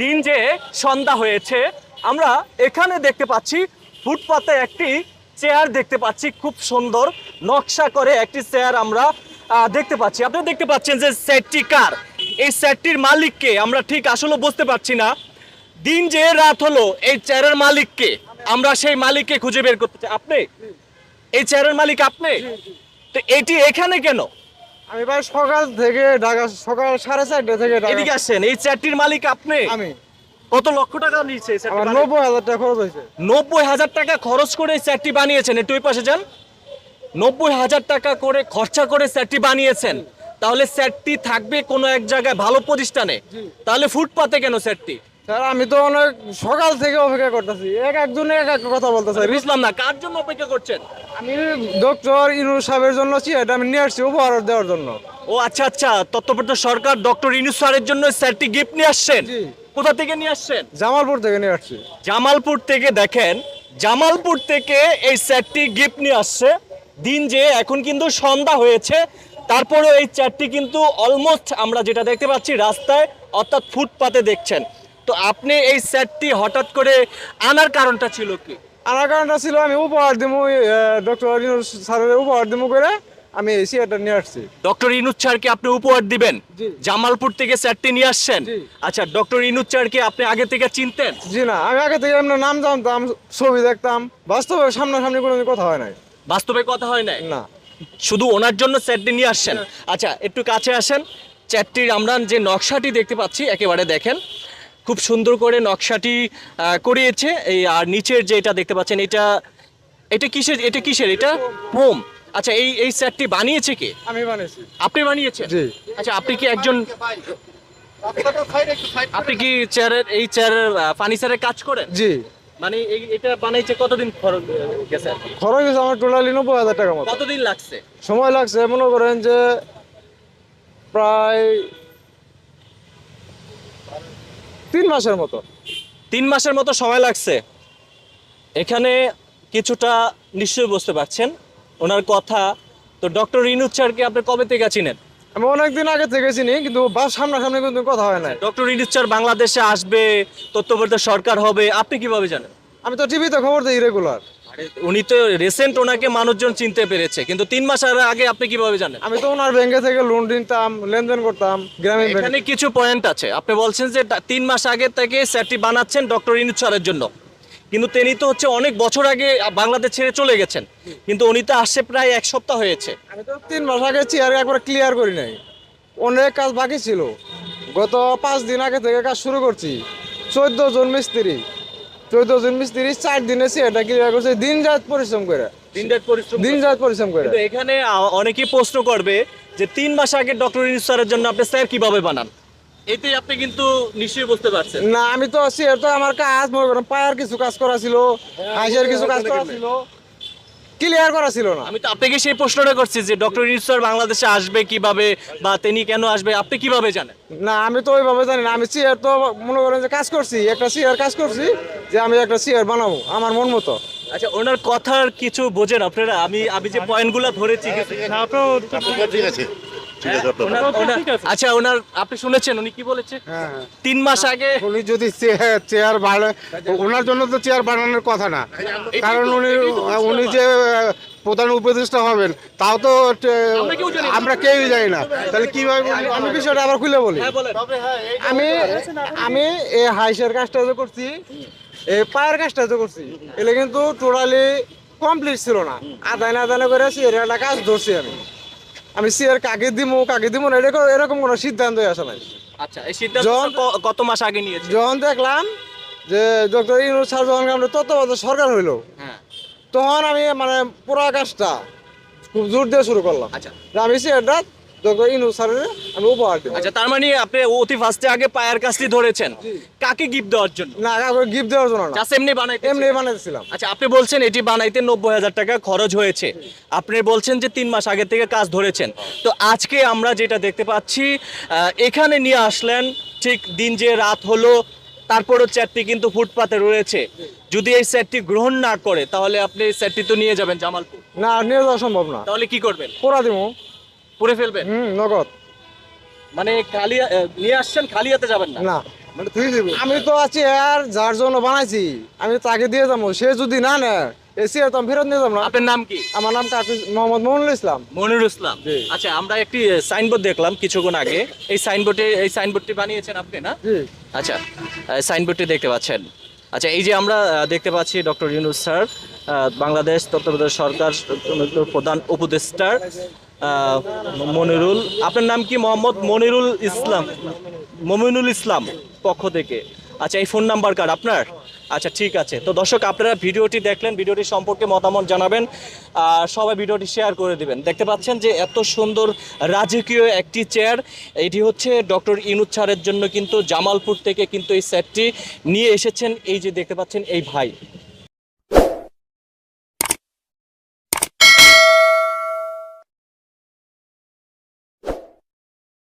দিন যে সন্ধ্যা হয়েছে, আমরা এখানে দেখতে পাচ্ছি ফুটপাতে একটি চেয়ার দেখতে পাচ্ছি, খুব সুন্দর নকশা করে একটি চেয়ার আমরা দেখতে পাচ্ছি। আপনারা দেখতে পাচ্ছেন যে সেটটি কার? এই সেটটির মালিককে আমরা ঠিক আসলে বুঝতে পারছি না। দিন যে রাত হলো, এই চেয়ারের মালিককে আমরা সেই মালিককে খুঁজে বের করতে চাই। আপনি? এই চেয়ারের মালিক আপনি? তো এটি এখানে কেন? আমি ভাই সকাল থেকে ঢাকা সকাল সাড়ে চারটে থেকে এদিকে আসেন এই চেয়ারটির মালিক আপনি? আমি। কত লক্ষ টাকা বানাতে? নব্বই হাজার টাকা খরচ হয়েছে। নব্বই হাজার টাকা খরচ করে এই সেটটি বানিয়েছেন একটু ওই পাশে যান। নব্বই হাজার টাকা করে খরচা করে সেটটি বানিয়েছেন। তাহলে সেটটি থাকবে কোনো এক জায়গায় ভালো প্রতিষ্ঠানে। তাহলে ফুটপাতে কেন সেটটি স্যার আমি তো অনেক সকাল থেকে অপেক্ষা করতেছি। এক একজন এক এক কথা বলতেছে। বুঝলাম না কার জন্য অপেক্ষা করছেন? আমি ডক্টর ইনু সাহেবের জন্য এটা আমি নিয়ে আসছি উপহার দেওয়ার জন্য। ও আচ্ছা আচ্ছা তত্ত্বপ্রত সরকার ডক্টর ইনুস স্যারের জন্য সেটটি গিফট নিয়ে আসছেন? কোথা থেকে নিয়ে আসছেন? জামালপুর থেকে নিয়ে আসছি। জামালপুর থেকে দেখেন জামালপুর থেকে এই সেটটি গিফট নিয়ে আসছে। দিন যে এখন কিন্তু সন্ধ্যা হয়েছে তারপরে এই চারটি কিন্তু অলমোস্ট আমরা যেটা দেখতে পাচ্ছি রাস্তায় অর্থাৎ ফুটপাতে দেখছেন। তো আপনি এই সেটটি হঠাৎ করে আনার কারণটা ছিল কি? আনার কারণটা ছিল আমি উপহার দিমু ডক্টর ইনু স্যারের উপহার দিমু করে আমি এই সিয়ারটা নিয়ে আসছি। ডক্টর ইনুজ স্যারকে আপনি উপহার দিবেন। জামালপুর থেকে সেটটি নিয়ে আসছেন? আচ্ছা ডক্টর ইনুজ স্যারকে আপনি আগে থেকে চিনতেন? জি না আমি আগে থেকে এমনি নাম জানতাম ছবি দেখতাম বাস্তবে সামনাসামনি কোনো কথা হয় নাই। বাস্তবে কথা হয় নাই? না। শুধু ওনার জন্য সেটটি নিয়ে আসছেন? আচ্ছা একটু কাছে আসেন। চ্যাটটির আমরা যে নকশাটি দেখতে পাচ্ছি একেবারে দেখেন। খুব সুন্দর করে নকশাটি করিয়েছে। এই আর নিচের যে এটা দেখতে পাচ্ছেন এটা এটা কিসের এটা কিসের? এটা হোম আচ্ছা এই এই সেটটি বানিয়েছে কে? আমি বানিয়েছি। আপনি বানিয়েছেন? জি। আচ্ছা আপনি কি একজন আপনি কি চেয়ারের এই চেয়ারের ফার্নিচারের কাজ করেন? জি। মানে এই- এটা বানাইছে কতদিন খরচ গেছে? খরচ হয়েছে আমার টোটালি নব্বই হাজার টাকা মতো। কতদিন লাগছে? সময় লাগছে মনে করেন যে প্রায় তিন মাসের মতো। তিন মাসের মতো সময় লাগছে। এখানে কিছুটা নিশ্চয়ই বুঝতে পারছেন। ওনার কথা। তো ডক্টর রিনুদ স্যারকে আপনি কবে থেকে চিনেন? আমি অনেকদিন আগে থেকে চিনি কিন্তু বাস সামনাসামনি কিন্তু কথা হয় না ডক্টর রিনুত স্যার বাংলাদেশে আসবে তত্ত্বাবধায়ক সরকার হবে আপনি কীভাবে জানেন? আমি তো টিভিতে খবর দিই রেগুলার। উনি তো রিসেন্ট ওনাকে মানুষজন চিনতে পেরেছে কিন্তু তিন মাস আগে আপনি কীভাবে জানেন? আমি তো ওনার ব্যাংকে থেকে লোন নিতাম লেনদেন করতাম গ্রামীণ এখানে কিছু পয়েন্ট আছে। আপনি বলছেন যে তিন মাস আগে থেকে স্যারটি বানাচ্ছেন ডক্টর ইনুদ স্যারের জন্য। কিন্তু তিনি তো হচ্ছে অনেক বছর আগে বাংলাদেশ ছেড়ে চলে গেছেন। কিন্তু উনি তো আসছে প্রায় এক সপ্তাহ হয়েছে। আমি তো তিন মাস আগে চেয়ারে একবার ক্লিয়ার করি নাই। অনেক কাজ বাকি ছিল। গত পাঁচ দিন আগে থেকে কাজ শুরু করছি। চোদ্দ জন মিস্ত্রি। চোদ্দ জন মিস্ত্রি চার দিনে চেয়ারটা ক্লিয়ার করছে। দিন রাত পরিশ্রম করে। দিন রাত পরিশ্রম দিন রাত পরিশ্রম করে। এখানে অনেকেই প্রশ্ন করবে যে তিন মাস আগে ডক্টর স্যারের জন্য আপনি স্যার কীভাবে বানান? আপনি কিন্তু নিশ্চয়ই বুঝতে পারছেন। না আমি তো চেয়ার তো আমার কাজ মনে করেন পায়ের কিছু কাজ করা ছিল হাঁসের কিছু কাজ করা ছিল। ক্লিয়ার করা ছিল না। আমি তো আপনাকে সেই প্রশ্নটা করছি যে ডক্টর ইউনুস স্যার বাংলাদেশে আসবে কীভাবে বা তিনি কেন আসবে আপনি কীভাবে জানেন? না আমি তো ওইভাবে জানি না। আমি চেয়ার তো মনে করেন যে কাজ করছি একটা চেয়ার কাজ করছি যে আমি একটা চেয়ার বানাবো আমার মন মতো। আচ্ছা ওনার কথার কিছু বোঝেন আপনারা? আমি আমি যে পয়েন্টগুলো ধরেছি ঠিক আছে। ঠিক আছে ওনার- আচ্ছা ওনার আপনি শুনেছেন উনি কি বলেছে? হ্যাঁ। তিন মাস আগে উনি যদি চেয়ার চেয়ার বাড়ে ওনার জন্য তো চেয়ার বানানোর কথা না। কারণ উনি উনি যে প্রধান উপদেষ্টা হবেন তাও তো আমরা কেউ জানি না। কেউই জানি না। তাহলে কীভাবে আমি বিষয়টা আবার খুলে বলি। হ্যাঁ আমি আমি এই হাইসের কাজটা যে করছি এই পায়ের কাজটা যে করছি এটা কিন্তু টোটালি কমপ্লিট ছিল না। আদায় না আদায় করে একটা কাজ ধরছি আমি। আমি সিয়ার কাকে দিব কাকে দিব না এরকম এরকম কোনো সিদ্ধান্ত আসে নাই। আচ্ছা এই সিদ্ধান্ত জন- কত মাস আগে নিয়েছে যখন দেখলাম যে ডক্টর ইউনুস স্যার যখন আমরা তত্ত্বাবধায়ক সরকার হইল হ্যাঁ। তখন আমি মানে পুরা কাজটা খুব জোর দিয়ে শুরু করলাম। আচ্ছা। আমি সিয়ারটা ডক্টর স্যারের আমি উপহার দেবো। আচ্ছা তার মানে আপনি অতি ফার্স্টে আগে পায়ের কাজটি ধরেছেন। কাকে গিফট দেওয়ার জন্য? না কাউকে গিফট দেওয়ার জন্য না। জাস্ট এমনি বানাইতে এমনি বানাইছিলাম আচ্ছা আপনি বলছেন এটি বানাইতে নব্বই হাজার টাকা খরচ হয়েছে। আপনি বলছেন যে তিন মাস আগে থেকে কাজ ধরেছেন। তো আজকে আমরা যেটা দেখতে পাচ্ছি এখানে নিয়ে আসলেন ঠিক দিন যে রাত হলো তারপরও সেটটি কিন্তু ফুটপাতে রয়েছে। যদি এই সেটটি গ্রহণ না করে তাহলে আপনি এই সেটটি তো নিয়ে যাবেন জামালপুর। না নিয়ে যাওয়া সম্ভব না। তাহলে কি করবেন? পোড়া দিমু। পুড়ে ফেলবেন? হুম নগদ। মানে খালি নিয়ে আসছেন খালি হাতে যাবেন না? না মানে তুই দিব। আমি তো আছি আর যার জন্য বানাইছি আমি তাকে দিয়ে যাব। সে যদি না নেয় চেয়ার তো ফেরত নিয়ে যাব না। আপনার নাম কি? আমার নাম কাফিজ মোহাম্মদ মনুল ইসলাম। মনির ইসলাম। জি। আচ্ছা আমরা একটি সাইনবোর্ড দেখলাম কিছুক্ষণ আগে। এই সাইনবোর্ডে এই সাইনবোর্ডটি বানিয়েছেন আপনি না? জি। আচ্ছা সাইনবোর্ডটি দেখতে পাচ্ছেন। আচ্ছা এই যে আমরা দেখতে পাচ্ছি ডক্টর ইউনুস স্যার বাংলাদেশ তত্ত্বাবধায়ক সরকার প্রধান উপদেষ্টার মনিরুল। আপনার নাম কি, মোহাম্মদ মনিরুল ইসলাম? মমিনুল ইসলাম পক্ষ থেকে। আচ্ছা এই ফোন নাম্বার কার? আপনার? আচ্ছা ঠিক আছে। তো দর্শক, আপনারা ভিডিওটি দেখলেন, ভিডিওটি সম্পর্কে মতামত জানাবেন, আর সবাই ভিডিওটি শেয়ার করে দিবেন। দেখতে পাচ্ছেন যে এত সুন্দর রাজকীয় একটি চেয়ার এটি হচ্ছে ডক্টর ইনুজ স্যারের জন্য কিন্তু জামালপুর থেকে কিন্তু এই সেটটি নিয়ে এসেছেন। এই যে দেখতে পাচ্ছেন, এই ভাই।